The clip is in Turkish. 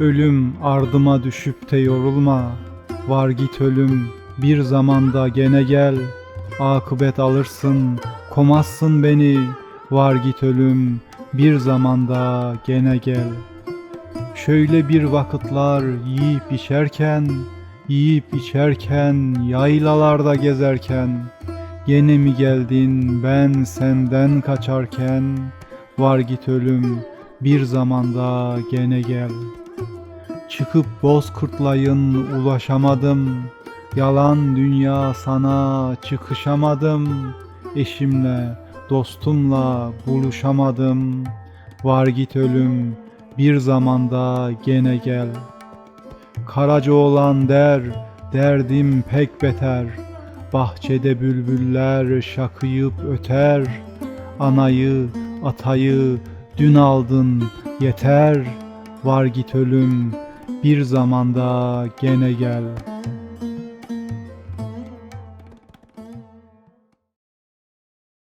Ölüm ardıma düşüp de yorulma. Var git ölüm bir zamanda gene gel. Akıbet alırsın komazsın beni. Var git ölüm bir zamanda gene gel. Şöyle bir vakitler yiyip içerken, yiyip içerken, yaylalarda gezerken, Gene mi geldin ben senden kaçarken, var git ölüm bir zamanda gene gel. Çıkıp bozkurtlayın ulaşamadım, yalan dünya sana çıkışamadım, eşimle dostumla buluşamadım, var git ölüm bir zamanda gene gel. Karaca olan der, derdim pek beter. Bahçede bülbüller şakıyıp öter. Anayı, atayı dün aldın yeter. Var git ölüm bir zamanda gene gel.